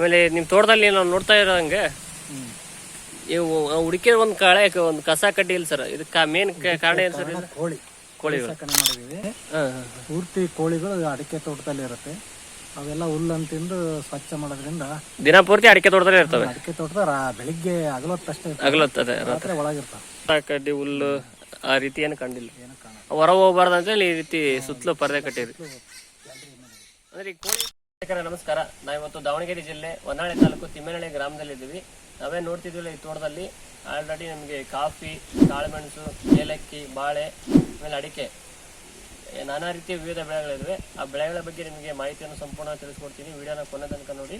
ಆಮೇಲೆ ನಿಮ್ಮ ತೋಟದಲ್ಲಿ ನಾವು ನೋಡ್ತಾ ಇರೋಂಗೆ ಆ ಹುಡುಕಿ ಒಂದು ಕಳೆ ಒಂದು ಕಸ ಕಡ್ಡಿ ಇಲ್ಲ ಸರ್. ಇದಕ್ಕೆ ಮೇನ್ ಕಾರಣ ಏನು ಸರ್ ಕೋಳಿ. ಕೋಳಿ ಕೋಳಿಗಳು ಮಾಡಿದೀವಿ ಪೂರ್ತಿ ಕೋಳಿಗಳು ಅಡಿಕೆ ತೋಟದಲ್ಲಿ ಇರುತ್ತೆ. ಅವೆಲ್ಲ ಹುಲ್ಲನ್ನು ತಿಂದು ಸ್ವಚ್ಛ ಮಾಡೋದ್ರಿಂದ ದಿನ ಪೂರ್ತಿ ಅಡಿಕೆ ತೋಟದಲ್ಲಿ ಇರ್ತವೆ. ಅಡಿಕೆ ತೋಟದ ಬೆಳಿಗ್ಗೆ ಅಗಲತ್ತಷ್ಟೇ ಅಗಲತ್ತದೆ ರಾತ್ರಿ ಒಳಗಿರ್ತಾವೆ. ಕಡ್ಡಿ ಹುಲ್ಲು ಆ ರೀತಿ ಏನು ಕಂಡಿಲ್ಲ ಹೊರ ಹೋಗ್ಬಾರ್ದು ಅಂತೇಳಿ ಈ ರೀತಿ ಸುತ್ತಲೂ ಪರದೆ ಕಟ್ಟಿರಿ ಅಂದ್ರೆ ಈ ಕೋಳಿ ನಮಸ್ಕಾರ. ನಾವಿವತ್ತು ದಾವಣಗೆರೆ ಜಿಲ್ಲೆ ಹೊನ್ನಾಳಿ ತಾಲೂಕು ತಿಮ್ಮೇನಹಳ್ಳಿ ಗ್ರಾಮದಲ್ಲಿದ್ದೀವಿ ನಾವೇ ನೋಡ್ತಿದ್ವಿ ಈ ತೋಟದಲ್ಲಿ. ಆಲ್ರೆಡಿ ನಮಗೆ ಕಾಫಿ ಕಾಳುಮೆಣಸು ಏಲಕ್ಕಿ ಬಾಳೆ ಆಮೇಲೆ ಅಡಿಕೆ ನಾನಾ ರೀತಿಯ ವಿವಿಧ ಬೆಳೆಗಳಿವೆ. ಆ ಬೆಳೆಗಳ ಬಗ್ಗೆ ನಿಮಗೆ ಮಾಹಿತಿಯನ್ನು ಸಂಪೂರ್ಣ ತಿಳಿಸ್ಕೊಡ್ತೀನಿ. ವಿಡಿಯೋನ ಕೊನೆ ತನಕ ನೋಡಿ.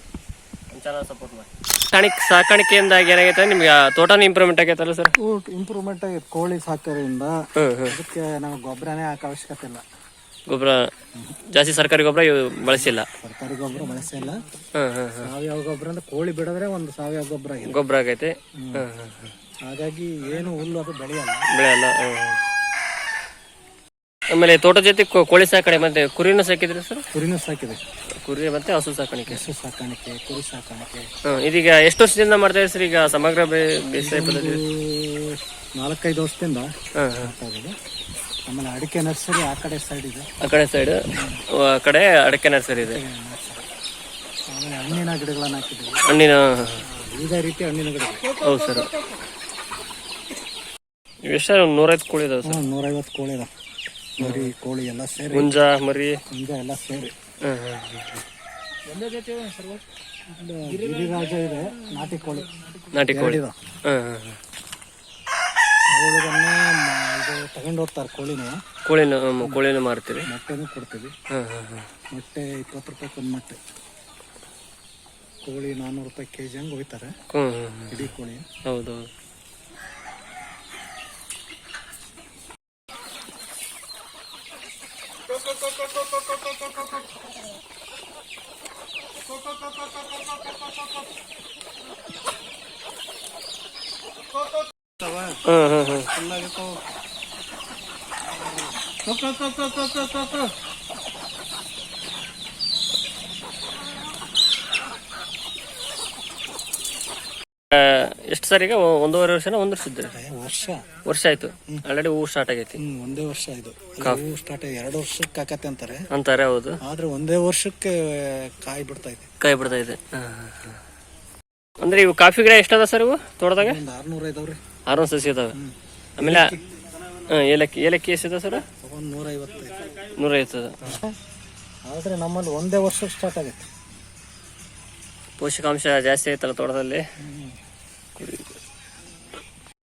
ಚಾನಲ್ ಸಪೋರ್ಟ್ ಮಾಡಿ. ಸಾಕಾಣಿಕೆ ಸಾಕಾಣಿಕೆಯಿಂದಾಗಿ ಏನಾಗೈತೆ? ನಿಮ್ಗೆ ತೋಟನೂ ಇಂಪ್ರೂವ್ಮೆಂಟ್ ಆಗೈತಲ್ಲ ಸರ್? ಇಂಪ್ರೂವ್ಮೆಂಟ್ ಆಗಿ ಕೋಳಿ ಸಾಕೋದ್ರಿಂದ ಅದಕ್ಕೆ ನಮಗೆ ಗೊಬ್ಬರನೇ ಹಾಕೋ ಅವಶ್ಯಕತೆ ಇಲ್ಲ. ಗೊಬ್ಬರ ಜಾಸ್ತಿ ಸರ್ಕಾರಿ ಗೊಬ್ಬರ ಬಳಸಿಲ್ಲ. ಸರ್ಕಾರಿ ಗೊಬ್ಬರ ಬಳಸಿಲ್ಲ. ಸಾವಯವ ಗೊಬ್ಬರ ಅಂದ್ರೆ ಕೋಳಿ ಬಿಡದ್ರೆ ಒಂದು ಸಾವಯವ ಗೊಬ್ಬರ ಆಗಿದೆ. ಗೊಬ್ಬರ ಆಗೈತೆ. ಹಾಗಾಗಿ ಏನು ಹುಲ್ಲು ಅದು ಬೆಳೆಯಲ್ಲ. ಬೆಳೆಯಲ್ಲ. ಆಮೇಲೆ ತೋಟದ ಜೊತೆ ಕೋ- ಕೋಳಿ ಸಾಕಣೆ ಮತ್ತೆ ಕುರಿನೂ ಸಾಕಿದ್ರೆ ಸರ್? ಕುರಿನೂ ಸಾಕಿದೆ. ಕುರಿ ಮತ್ತೆ ಹಸು ಸಾಕಾಣಿಕೆ. ಹಸು ಸಾಕಾಣಿಕೆ ಕುರಿ ಸಾಕಾಣಿಕೆ. ಹ್ಮ್. ಇದೀಗ ಎಷ್ಟು ವರ್ಷದಿಂದ ಮಾಡ್ತಾ ಇದ್ದೀರಿ ಸರ್ ಈಗ ಸಮಗ್ರ ಬೇ- ಬೇಸಾಯ ಪದ್ಧತಿ? ಇದು ನಾಲ್ಕೈದು ವರ್ಷದಿಂದ ಹ್ಮ್ ಹ್ಮ್. ಮಾಡ್ತಾ ಇದ್ದೀವಿ ಆಮೇಲೆ ಅಡಿಕೆ ನರ್ಸರಿ ಆ ಕಡೆ ಸೈಡ್ ಇದೆ. ಆ ಕಡೆ ಸೈಡ್ ಆ ಕಡೆ ಅಡಿಕೆ ನರ್ಸರಿ ಇದೆ. ಆಮೇಲೆ ಹಣ್ಣಿನ ಗಿಡಗಳನ್ನ ಹಾಕಿದ್ದೀವಿ. ಹಣ್ಣಿನ ವಿವಿಧ ರೀತಿಯ ಹಣ್ಣಿನ ಗಿಡಗಳು. ಹೌದು ಸರ್. ಎಷ್ಟು ನೂರೈವತ್ತು ಕೋಳಿ ಇದಾವೆ ಸರ್. ಹ್ಞೂ ನೂರೈವತ್ತು ಕೋಳಿ ಇದೆ ಮರಿ ಕೋಳಿ ಎಲ್ಲ ಸೇರಿ. ಮುಂಜ ಮರಿ. ಮುಂಜ ಎಲ್ಲ ಸೇರಿ. ಹ್ಮ್ ಹಾಂ. ಒಂದು ಗಿರಿರಾಜ ಇದೆ ನಾಟಿ ಕೋಳಿ. ನಾಟಿ ಕೋಳಿ. ಇದಾವೆ ಹ್ಮ್ ಹ್ಮ್ ಹ್ಮ್. ಅವುಗಳನ್ನ ಮ- ಇದು ತಗೊಂಡು ಹೋಗ್ತಾರೆ ಕೋಳಿನ. ಕೋಳಿನ ಕೋಳಿನ ಮಾರ್ತೀರಿ ಮೊಟ್ಟೆನೂ ಕೊಡ್ತೀವಿ. ಮೊಟ್ಟೆ ಇಪ್ಪತ್ತು ರೂಪಾಯಿ ಒಂದು ಮೊಟ್ಟೆ. ಕೋಳಿ ನಾನ್ನೂರು ರೂಪಾಯಿ ಕೆ ಜಿ ಹಂಗೆ ಹ್ಮ್ ಹ್ಮ್. ಇಡೀ ಕೋಳಿ. ಹೌದು ಹೌದು. ಎಷ್ಟು ಸರ್ ಈಗ ಒಂದೂವರೆ ವರ್ಷನ ಒಂದು ವರ್ಷ ವರ್ಷ. ವರ್ಷ ಆಯ್ತು. ಆಲ್ರೆಡಿ ಹೂ ಸ್ಟಾರ್ಟ್ ಆಗೈತಿ. ಒಂದೇ ವರ್ಷ ಇದು. ಹೂ ಸ್ಟಾರ್ಟ್ ಎರಡು ವರ್ಷಕ್ಕೆ ಆಕತ್ತೆ ಅಂತಾರೆ. ಅಂತಾರೆ ಹೌದು. ಆದ್ರೆ ಒಂದೇ ವರ್ಷಕ್ಕೆ ಕಾಯಿ ಬಿಡ್ತಾ ಇದೆ. ಕಾಯಿ ಬಿಡ್ತಾ ಇದೆ. ಅಂದ್ರೆ ಇವು ಕಾಫಿ ಗಿಡ ಎಷ್ಟದ ಸರ್ ಇವು ತೋಟದಾಗ? ಆರ್ನೂರ ಇದಾವ್ರಿ ಆರು ಸಸಿ ಇದಾವೆ ಆಮೇಲೆ ಏಲಕ್ಕಿ. ಏಲಕ್ಕಿ ಎಷ್ಟಿದೆ ಸರ್? ಒಂದು ನೂರೈವತ್ತು ಆದರೆ ನೂರ ಆದ್ರೆ ನಮ್ಮಲ್ಲಿ ಒಂದೇ ವರ್ಷ ಸ್ಟಾರ್ಟ್ ಆಗುತ್ತೆ. ಪೋಷಕಾಂಶ ಜಾಸ್ತಿ ಆಯ್ತಲ್ಲ ತೋಟದಲ್ಲಿ?